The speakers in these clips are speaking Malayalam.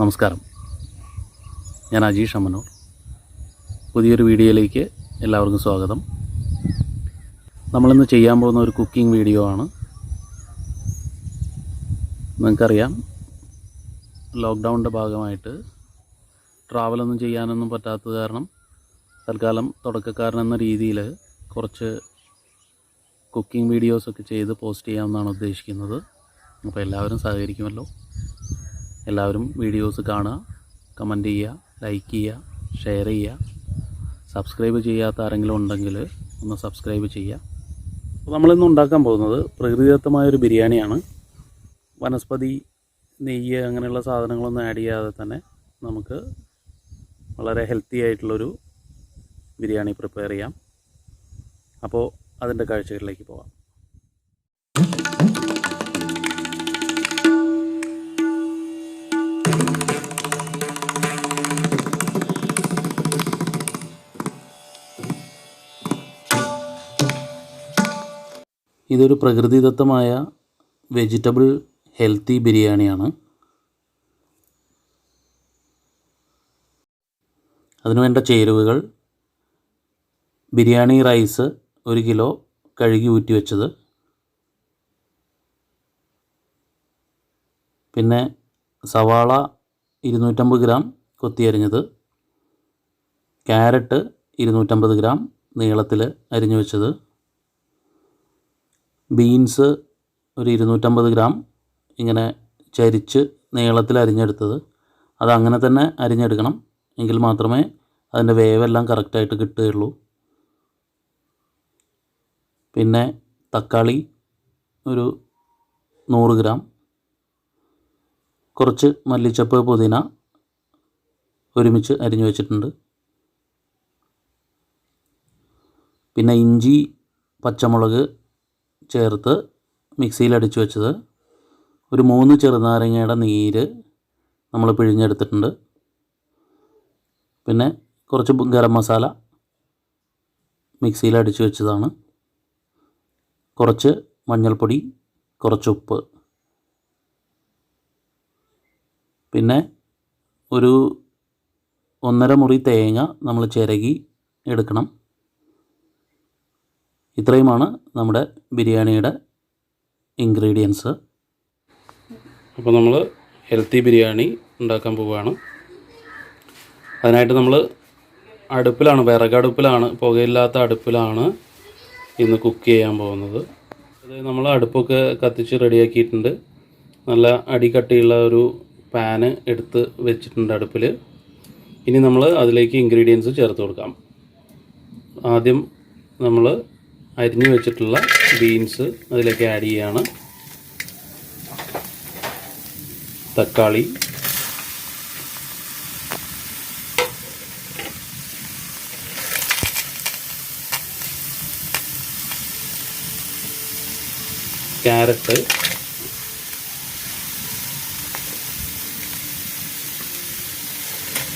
നമസ്കാരം. ഞാൻ അജീഷ് അമ്മനൂർ പുതിയൊരു വീഡിയോയിലേക്ക് എല്ലാവർക്കും സ്വാഗതം. നമ്മളിന്ന് ചെയ്യാൻ പോകുന്ന ഒരു കുക്കിംഗ് വീഡിയോ ആണ്. നിങ്ങൾക്കറിയാം ലോക്ക്ഡൗണിന്റെ ഭാഗമായിട്ട് ട്രാവലൊന്നും ചെയ്യാനൊന്നും പറ്റാത്തത് കാരണം തൽക്കാലം തുടക്കക്കാരൻ എന്ന രീതിയിൽ കുറച്ച് കുക്കിംഗ് വീഡിയോസൊക്കെ ചെയ്ത് പോസ്റ്റ് ചെയ്യാമെന്നാണ് ഉദ്ദേശിക്കുന്നത്. അപ്പോൾ എല്ലാവരും സഹകരിക്കുമല്ലോ. എല്ലാവരും വീഡിയോസ് കാണുക കമന്റ് ചെയ്യുക ലൈക്ക് ചെയ്യുക ഷെയർ ചെയ്യുക. സബ്സ്ക്രൈബ് ചെയ്യാത്ത ആരെങ്കിലും ഉണ്ടെങ്കിൽ ഒന്ന് സബ്സ്ക്രൈബ് ചെയ്യുക. നമ്മളിന്ന് ഉണ്ടാക്കാൻ പോകുന്നത് പ്രകൃതിദത്തമായൊരു ബിരിയാണിയാണ്. വനസ്പതി നെയ്യ് അങ്ങനെയുള്ള സാധനങ്ങളൊന്നും ആഡ് ചെയ്യാതെ തന്നെ നമുക്ക് വളരെ ഹെൽത്തി ആയിട്ടുള്ളൊരു ബിരിയാണി പ്രിപ്പയർ ചെയ്യാം. അപ്പോൾ അതിന്റെ കാഴ്ചകളിലേക്ക് പോകാം ഇതൊരു പ്രകൃതിദത്തമായ വെജിറ്റബിൾ ഹെൽത്തി ബിരിയാണിയാണ്. അതിനുവേണ്ട ചേരുവകൾ. ബിരിയാണി റൈസ് ഒരു കിലോ കഴുകി ഊറ്റി വെച്ചത്. പിന്നെ സവാള ഇരുന്നൂറ്റമ്പത് ഗ്രാം കൊത്തിയരിഞ്ഞത് ക്യാരറ്റ് ഇരുന്നൂറ്റമ്പത് ഗ്രാം നീളത്തിൽ അരിഞ്ഞു വെച്ചത്. ബീൻസ് ഒരു ഇരുന്നൂറ്റമ്പത് ഗ്രാം ഇങ്ങനെ ചരിച്ച് നീളത്തിൽ അരിഞ്ഞെടുത്തത്. അത് അങ്ങനെ തന്നെ അരിഞ്ഞെടുക്കണം എങ്കിൽ മാത്രമേ അതിന്റെ വേവെല്ലാം കറക്റ്റായിട്ട് കിട്ടുകയുള്ളൂ. പിന്നെ തക്കാളി ഒരു നൂറ് ഗ്രാം. കുറച്ച് മല്ലിച്ചപ്പ് പുതിന ഒരുമിച്ച് അരിഞ്ഞു വെച്ചിട്ടുണ്ട്. പിന്നെ ഇഞ്ചി പച്ചമുളക് ചേർത്ത് മിക്സിയിൽ അടിച്ചു വെച്ചത് ഒരു മൂന്ന് ചെറുനാരങ്ങയുടെ നീര് നമ്മൾ പിഴിഞ്ഞെടുത്തിട്ടുണ്ട്. പിന്നെ കുറച്ച് ഗരം മസാല മിക്സിയിൽ അടിച്ചു വെച്ചതാണ്. കുറച്ച് മഞ്ഞൾപ്പൊടി കുറച്ച് ഉപ്പ്. പിന്നെ ഒരു ഒന്നര മുറി തേങ്ങ നമ്മൾ ചിരകി എടുക്കണം. ഇത്രയുമാണ് നമ്മുടെ ബിരിയാണിയുടെ ഇൻഗ്രീഡിയൻസ് അപ്പോൾ നമ്മൾ ഹെൽത്തി ബിരിയാണി ഉണ്ടാക്കാൻ പോവുകയാണ്. അതിനായിട്ട് നമ്മൾ അടുപ്പിലാണ് വിറകടുപ്പിലാണ് പുകയില്ലാത്ത അടുപ്പിലാണ് ഇന്ന് കുക്ക് ചെയ്യാൻ പോകുന്നത്. അത് നമ്മൾ അടുപ്പൊക്കെ കത്തിച്ച് റെഡിയാക്കിയിട്ടുണ്ട്. നല്ല അടികട്ടിയുള്ള ഒരു പാന് എടുത്ത് വെച്ചിട്ടുണ്ട് അടുപ്പിൽ ഇനി നമ്മൾ അതിലേക്ക് ഇൻഗ്രീഡിയൻസ് ചേർത്ത് കൊടുക്കാം. ആദ്യം നമ്മൾ അരിഞ്ഞു വെച്ചിട്ടുള്ള ബീൻസ് അതിലേക്ക് ആഡ് ചെയ്യാണ്. തക്കാളി. ക്യാരറ്റ്.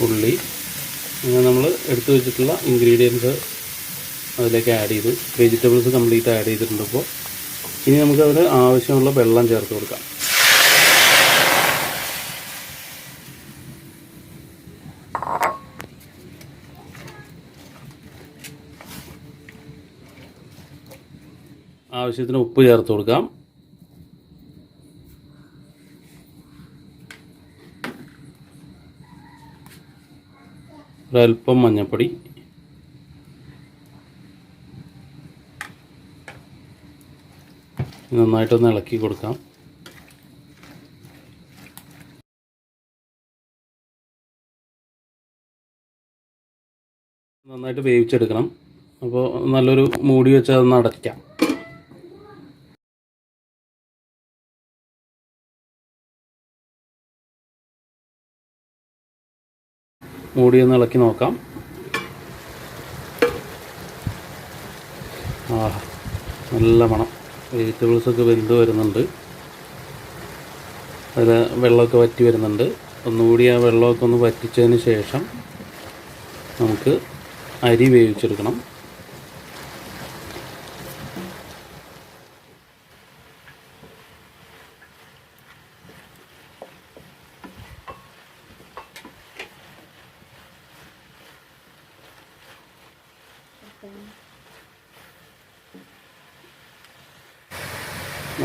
ഉള്ളി. അങ്ങനെ നമ്മൾ എടുത്തു വെച്ചിട്ടുള്ള ഇൻഗ്രീഡിയൻസ് അതിലേക്ക് ആഡ് ചെയ്തു വെജിറ്റബിൾസ് കംപ്ലീറ്റ് ആഡ് ചെയ്തിട്ടുണ്ട് അപ്പോൾ ഇനി നമുക്ക് അതിന് ആവശ്യമുള്ള വെള്ളം ചേർത്ത് കൊടുക്കാം. ആവശ്യത്തിന് ഉപ്പ് ചേർത്ത് കൊടുക്കാം. ഒരല്പം മഞ്ഞൾപ്പൊടി നന്നായിട്ടൊന്ന് ഇളക്കി കൊടുക്കാം. നന്നായിട്ട് വേവിച്ചെടുക്കണം. അപ്പോൾ നല്ലൊരു മൂടി വെച്ച് അതൊന്ന് അടയ്ക്കാം. മൂടി ഒന്ന് ഇളക്കി നോക്കാം. ആ നല്ല മണം. വെജിറ്റബിൾസൊക്കെ വെന്ത് വരുന്നുണ്ട്. അതിൽ വെള്ളമൊക്കെ വറ്റി വരുന്നുണ്ട്. ഒന്നുകൂടി ആ വെള്ളമൊക്കെ ഒന്ന് വറ്റിച്ചതിന് ശേഷം നമുക്ക് അരി വേവിച്ചെടുക്കണം.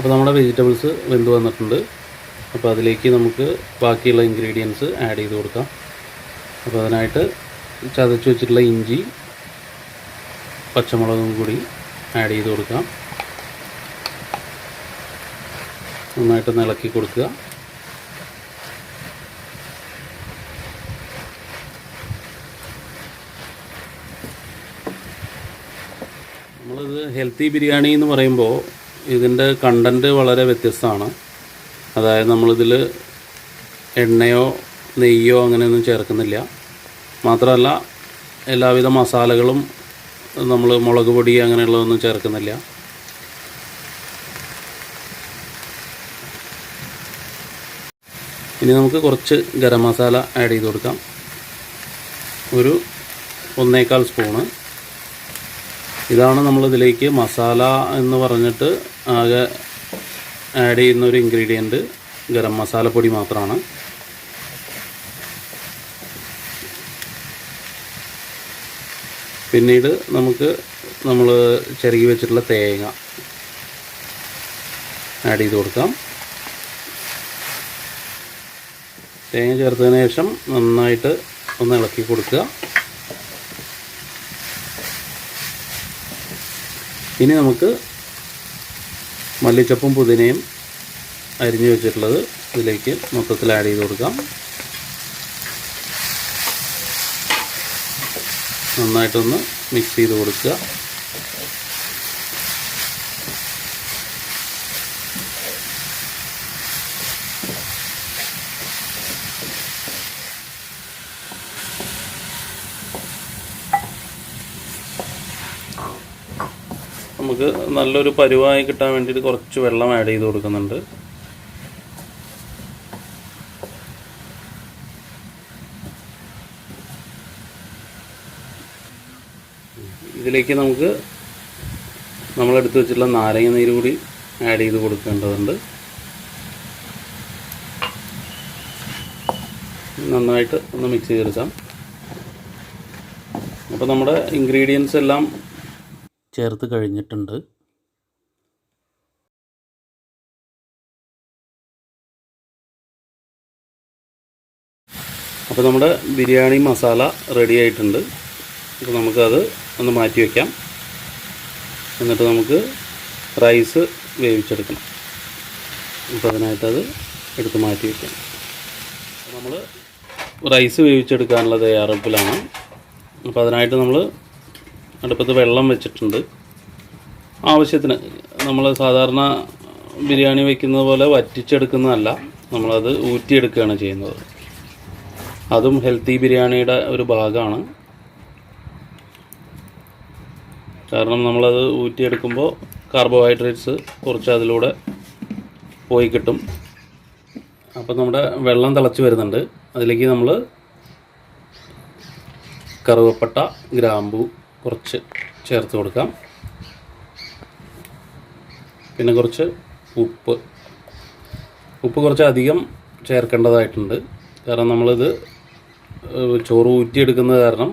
അപ്പോൾ നമ്മുടെ വെജിറ്റബിൾസ് വെന്ത് വന്നിട്ടുണ്ട്. അപ്പോൾ അതിലേക്ക് നമുക്ക് ബാക്കിയുള്ള ഇൻഗ്രീഡിയൻസ് ആഡ് ചെയ്ത് കൊടുക്കാം. അപ്പോൾ അതിനായിട്ട് ചതച്ച് വെച്ചിട്ടുള്ള ഇഞ്ചി പച്ചമുളകും കൂടി ആഡ് ചെയ്ത് കൊടുക്കാം. നന്നായിട്ടൊന്ന് ഇളക്കി കൊടുക്കുക. നമ്മളിത് ഹെൽത്തി ബിരിയാണി എന്ന് പറയുമ്പോൾ ഇതിന്റെ കണ്ടന്റ് വളരെ വ്യത്യസ്തമാണ്. അതായത് നമ്മളിതിൽ എണ്ണയോ നെയ്യോ അങ്ങനെയൊന്നും ചേർക്കുന്നില്ല. മാത്രമല്ല എല്ലാവിധ മസാലകളും നമ്മൾ മുളക് പൊടി അങ്ങനെയുള്ളതൊന്നും ചേർക്കുന്നില്ല. ഇനി നമുക്ക് കുറച്ച് ഗരം മസാല ആഡ് ചെയ്ത് കൊടുക്കാം. ഒരു ഒന്നേകാൽ സ്പൂണ്. ഇതാണ് നമ്മളിതിലേക്ക് മസാല എന്ന് പറഞ്ഞിട്ട് ആകെ ആഡ് ചെയ്യുന്ന ഒരു ഇൻഗ്രീഡിയന്റ് ഗരം മസാലപ്പൊടി മാത്രമാണ്. പിന്നീട് നമുക്ക് നമ്മൾ ചെറുകി വെച്ചിട്ടുള്ള തേങ്ങ ആഡ് ചെയ്ത് കൊടുക്കാം. തേങ്ങ ചേർത്തതിന് ശേഷം നന്നായിട്ട് ഒന്ന് ഇളക്കി കൊടുക്കുക. ഇനി നമുക്ക് മല്ലിച്ചപ്പും പുതിനയും അരിഞ്ഞു വെച്ചിട്ടുള്ളത് ഇതിലേക്ക് മൊത്തത്തിൽ ആഡ് ചെയ്ത് കൊടുക്കാം. നന്നായിട്ടൊന്ന് മിക്സ് ചെയ്ത് കൊടുക്കുക. നമുക്ക് നല്ലൊരു പരുവായി കിട്ടാൻ വേണ്ടിയിട്ട് കുറച്ച് വെള്ളം ആഡ് ചെയ്ത് കൊടുക്കുന്നുണ്ട്. ഇതിലേക്ക് നമുക്ക് നമ്മളെടുത്ത് വെച്ചിട്ടുള്ള നാരങ്ങ നീര് കൂടി ആഡ് ചെയ്ത് കൊടുക്കേണ്ടതുണ്ട്. നന്നായിട്ട് ഒന്ന് മിക്സ് ചെയ്തെടുക്കാം. അപ്പോൾ നമ്മുടെ ഇൻഗ്രീഡിയൻസ് എല്ലാം ചേർത്ത് കഴിഞ്ഞിട്ടുണ്ട്. അപ്പോൾ നമ്മുടെ ബിരിയാണി മസാല റെഡി ആയിട്ടുണ്ട്. അപ്പോൾ നമുക്കത് ഒന്ന് മാറ്റി വയ്ക്കാം എന്നിട്ട് നമുക്ക് റൈസ് വേവിച്ചെടുക്കണം. അപ്പോൾ അതിനായിട്ടത് എടുത്ത് മാറ്റി വയ്ക്കാം നമ്മൾ റൈസ് വേവിച്ചെടുക്കാനുള്ള തയ്യാറെടുപ്പിലാണ്. അപ്പോൾ അതിനായിട്ട് നമ്മൾ അടുപ്പത്ത് വെള്ളം വെച്ചിട്ടുണ്ട്. ആവശ്യത്തിന് നമ്മൾ സാധാരണ ബിരിയാണി വയ്ക്കുന്നത് പോലെ വറ്റിച്ചെടുക്കുന്നതല്ല നമ്മളത് ഊറ്റിയെടുക്കുകയാണ് ചെയ്യുന്നത്. അതും ഹെൽത്തി ബിരിയാണിയുടെ ഒരു ഭാഗമാണ്. കാരണം നമ്മളത് ഊറ്റിയെടുക്കുമ്പോൾ കാർബോഹൈഡ്രേറ്റ്സ് കുറച്ച് അതിലൂടെ പോയി കിട്ടും. അപ്പം നമ്മുടെ വെള്ളം തിളച്ച് വരുന്നുണ്ട്. അതിലേക്ക് നമ്മൾ കറുവപ്പട്ട ഗ്രാമ്പു കുറച്ച് ചേർത്ത് കൊടുക്കാം. പിന്നെ കുറച്ച് ഉപ്പ്. ഉപ്പ് കുറച്ച് അധികം ചേർക്കേണ്ടതായിട്ടുണ്ട്. കാരണം നമ്മളിത് ചോറ് ഊറ്റിയെടുക്കുന്നത് കാരണം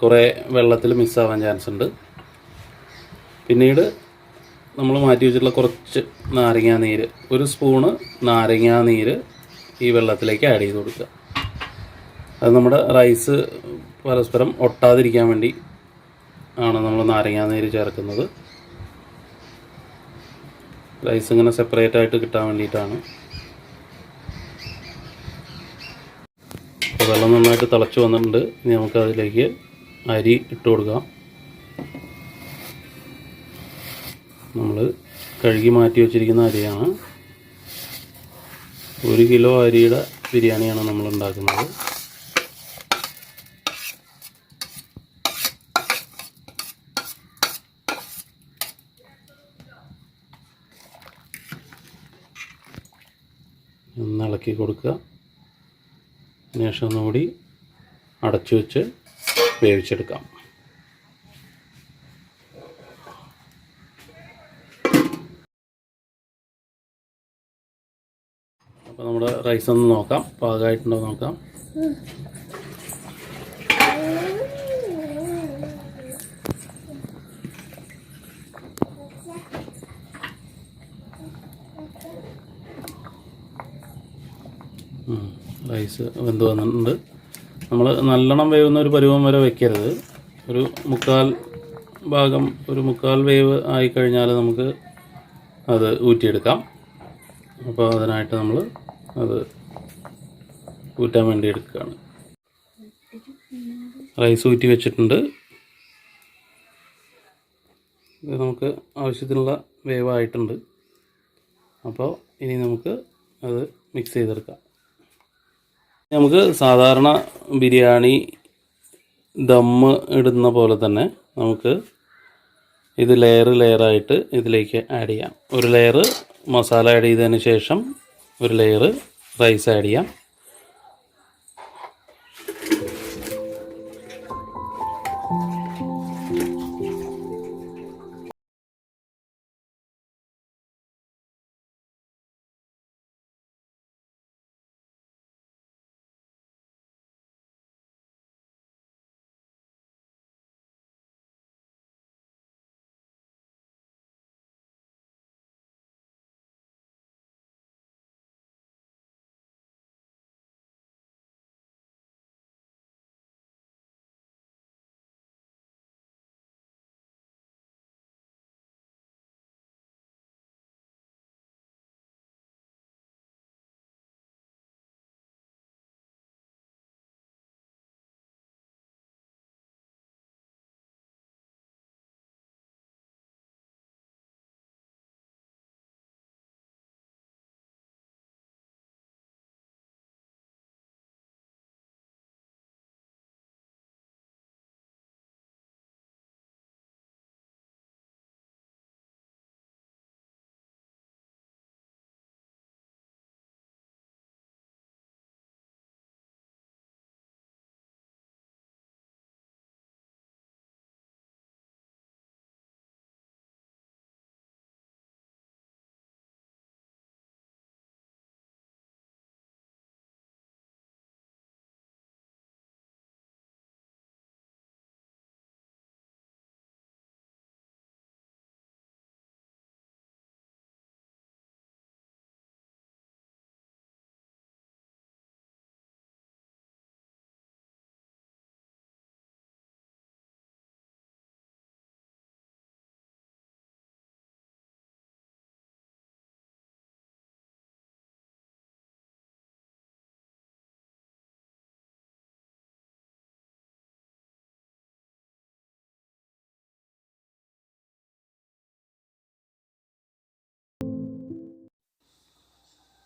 കുറേ വെള്ളത്തിൽ മിസ്സാവാൻ ചാൻസ് ഉണ്ട് പിന്നീട് നമ്മൾ മാറ്റി വെച്ചിട്ടുള്ള കുറച്ച് നാരങ്ങാ നീര് ഒരു സ്പൂണ് നാരങ്ങാ നീര് ഈ വെള്ളത്തിലേക്ക് ആഡ് ചെയ്ത് കൊടുക്കുക. അത് നമ്മുടെ റൈസ് പരസ്പരം ഒട്ടാതിരിക്കാൻ വേണ്ടി ആണ് നമ്മൾ നാരങ്ങാ നീര് ചേർക്കുന്നത്. റൈസ് ഇങ്ങനെ സെപ്പറേറ്റ് ആയിട്ട് കിട്ടാൻ വേണ്ടിയിട്ടാണ്. വെള്ളം നന്നായിട്ട് തിളച്ച് വന്നിട്ടുണ്ട്. ഇനി നമുക്കതിലേക്ക് അരി ഇട്ട് കൊടുക്കാം. നമ്മൾ കഴുകി മാറ്റി വെച്ചിരിക്കുന്ന അരിയാണ്. ഒരു കിലോ അരിയുടെ ബിരിയാണിയാണ് നമ്മൾ ഉണ്ടാക്കുന്നത് ഒന്ന് ഇളക്കി കൊടുക്കുക. അതിനുശേഷം ഒന്നുകൂടി അടച്ചു വെച്ച് വേവിച്ചെടുക്കാം. അപ്പോൾ നമ്മുടെ റൈസ് ഒന്ന് നോക്കാം. പാകമായിട്ടുണ്ടോ നോക്കാം. റൈസ് വെന്ത് വന്നിട്ടുണ്ട്. നമ്മൾ നല്ലോണം വേവുന്ന ഒരു പരുവം വരെ വെക്കരുത്. ഒരു മുക്കാൽ ഭാഗം ഒരു മുക്കാൽ വേവ് ആയിക്കഴിഞ്ഞാൽ നമുക്ക് അത് ഊറ്റിയെടുക്കാം. അപ്പോൾ അതിനായിട്ട് നമ്മൾ അത് ഊറ്റാൻ വേണ്ടി എടുക്കുകയാണ്. റൈസ് ഊറ്റി വെച്ചിട്ടുണ്ട്. ഇത് നമുക്ക് ആവശ്യത്തിനുള്ള വേവായിട്ടുണ്ട്. അപ്പോൾ ഇനി നമുക്ക് അത് മിക്സ് ചെയ്തെടുക്കാം. നമുക്ക് സാധാരണ ബിരിയാണി ദമ്മ് ഇടുന്ന പോലെ തന്നെ നമുക്ക് ഇത് ലെയർ ലെയറായിട്ട് ഇതിലേക്ക് ആഡ് ചെയ്യാം. ഒരു ലെയർ മസാല ആഡ് ചെയ്തതിന് ശേഷം ഒരു ലെയർ റൈസ് ആഡ് ചെയ്യാം.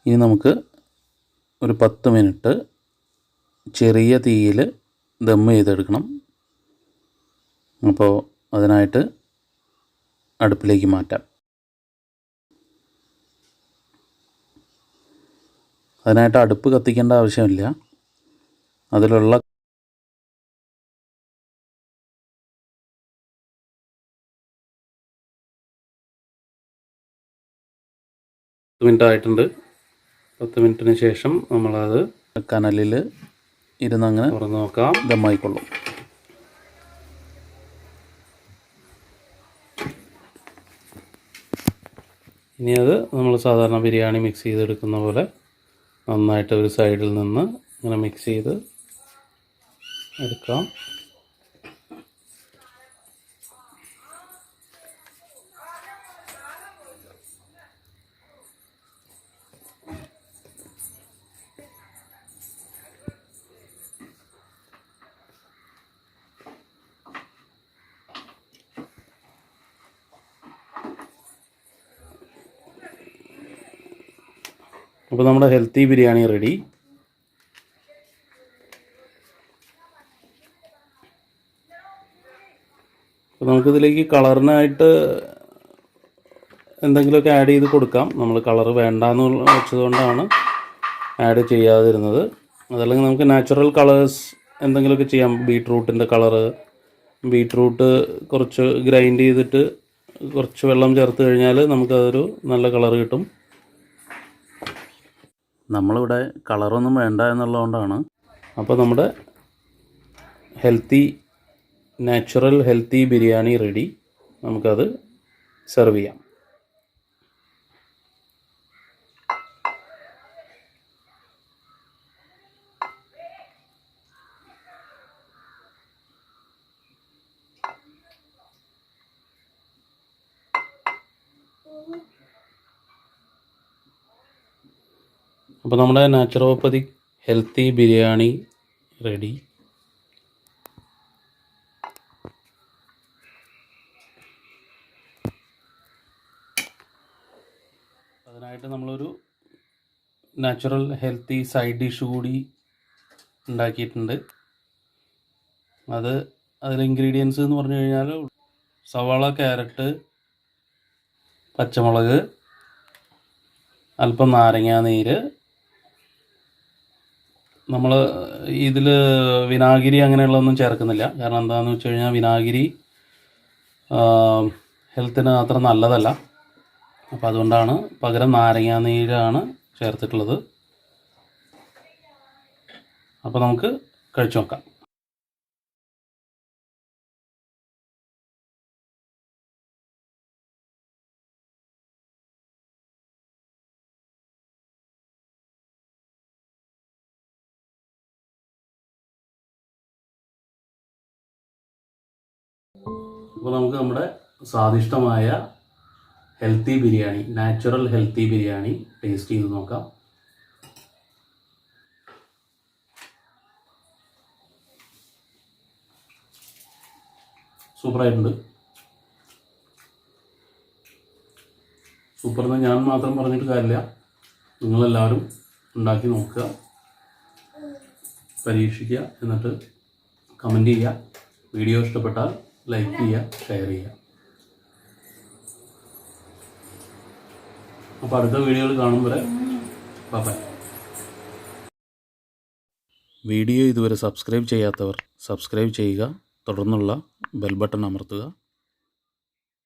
ഇനി നമുക്ക് ഒരു പത്ത് മിനിറ്റ് ചെറിയ തീയിൽ ദം ചെയ്തെടുക്കണം. അപ്പോൾ അതിനായിട്ട് അടുപ്പിലേക്ക് മാറ്റാം. അതിനായിട്ട് അടുപ്പ് കത്തിക്കേണ്ട ആവശ്യമില്ല. അതിലുള്ള മിനിറ്റ് ആയിട്ടുണ്ട്. പത്ത് മിനിറ്റിന് ശേഷം നമ്മളത് കനലിൽ ഇരുന്നങ്ങനെ തുറന്ന് നോക്കാം. ദമ്മായിക്കൊള്ളും. ഇനി അത് നമ്മൾ സാധാരണ ബിരിയാണി മിക്സ് ചെയ്തെടുക്കുന്ന പോലെ നന്നായിട്ട് ഒരു സൈഡിൽ നിന്ന് ഇങ്ങനെ മിക്സ് ചെയ്ത് എടുക്കാം. അപ്പോൾ നമ്മുടെ ഹെൽത്തി ബിരിയാണി റെഡി. അപ്പോൾ നമുക്കിതിലേക്ക് കളറിനായിട്ട് എന്തെങ്കിലുമൊക്കെ ആഡ് ചെയ്ത് കൊടുക്കാം. നമ്മൾ കളർ വേണ്ടാന്ന് വെച്ചതുകൊണ്ടാണ് ആഡ് ചെയ്യാതിരുന്നത്. അതല്ലെങ്കിൽ നമുക്ക് നാച്ചുറൽ കളേഴ്സ് എന്തെങ്കിലുമൊക്കെ ചെയ്യാം. ബീട്രൂട്ടിന്റെ കളറ് ബീട്രൂട്ട് കുറച്ച് ഗ്രൈൻഡ് ചെയ്തിട്ട് കുറച്ച് വെള്ളം ചേർത്ത് കഴിഞ്ഞാൽ നമുക്കതൊരു നല്ല കളർ കിട്ടും. നമ്മളിവിടെ കളറൊന്നും വേണ്ട എന്നുള്ളതുകൊണ്ടാണ് അപ്പോൾ നമ്മുടെ healthy natural healthy biryani ready നമുക്കത് സെർവ് ചെയ്യാം Mm-hmm. അപ്പോൾ നമ്മുടെ നാച്ചുറോപ്പതി ഹെൽത്തി ബിരിയാണി റെഡി. അതിനായിട്ട് നമ്മളൊരു നാച്ചുറൽ ഹെൽത്തി സൈഡ് ഡിഷ് കൂടി ഉണ്ടാക്കിയിട്ടുണ്ട്. അത് അതിൽ ഇൻഗ്രീഡിയൻസ് എന്ന് പറഞ്ഞു കഴിഞ്ഞാൽ സവാള ക്യാരറ്റ് പച്ചമുളക് അല്പം നാരങ്ങാ നീര് നമ്മൾ ഇതിൽ വിനാഗിരി അങ്ങനെയുള്ളതൊന്നും ചേർക്കുന്നില്ല. കാരണം എന്താണെന്ന് വെച്ച് കഴിഞ്ഞാൽ വിനാഗിരി ഹെൽത്തിന് അത്ര നല്ലതല്ല. അപ്പോൾ അതുകൊണ്ടാണ് പകരം നാരങ്ങാ നീരാണ് ചേർത്തിട്ടുള്ളത്. അപ്പോൾ നമുക്ക് കഴിച്ചു നോക്കാം. അപ്പോൾ നമുക്ക് നമ്മുടെ സ്വാദിഷ്ടമായ healthy biryani natural healthy biryani taste ചെയ്ത് നോക്കാം. സൂപ്പറായിട്ടുണ്ട്. സൂപ്പർ എന്ന് ഞാൻ മാത്രം പറഞ്ഞിട്ട് കാര്യമില്ല. നിങ്ങളെല്ലാവരും ഉണ്ടാക്കി നോക്കുക. പരീക്ഷിക്കുക എന്നിട്ട് കമന്റ് ചെയ്യുക. വീഡിയോ ഇഷ്ടപ്പെട്ടാൽ ലൈക്ക് ചെയ്യുക ഷെയർ ചെയ്യുക അപ്പോൾ അടുത്ത വീഡിയോകൾ കാണും വരെ. ബൈ വീഡിയോ ഇതുവരെ സബ്സ്ക്രൈബ് ചെയ്യാത്തവർ സബ്സ്ക്രൈബ് ചെയ്യുക തുടർന്നുള്ള ബെൽ ബട്ടൺ അമർത്തുക.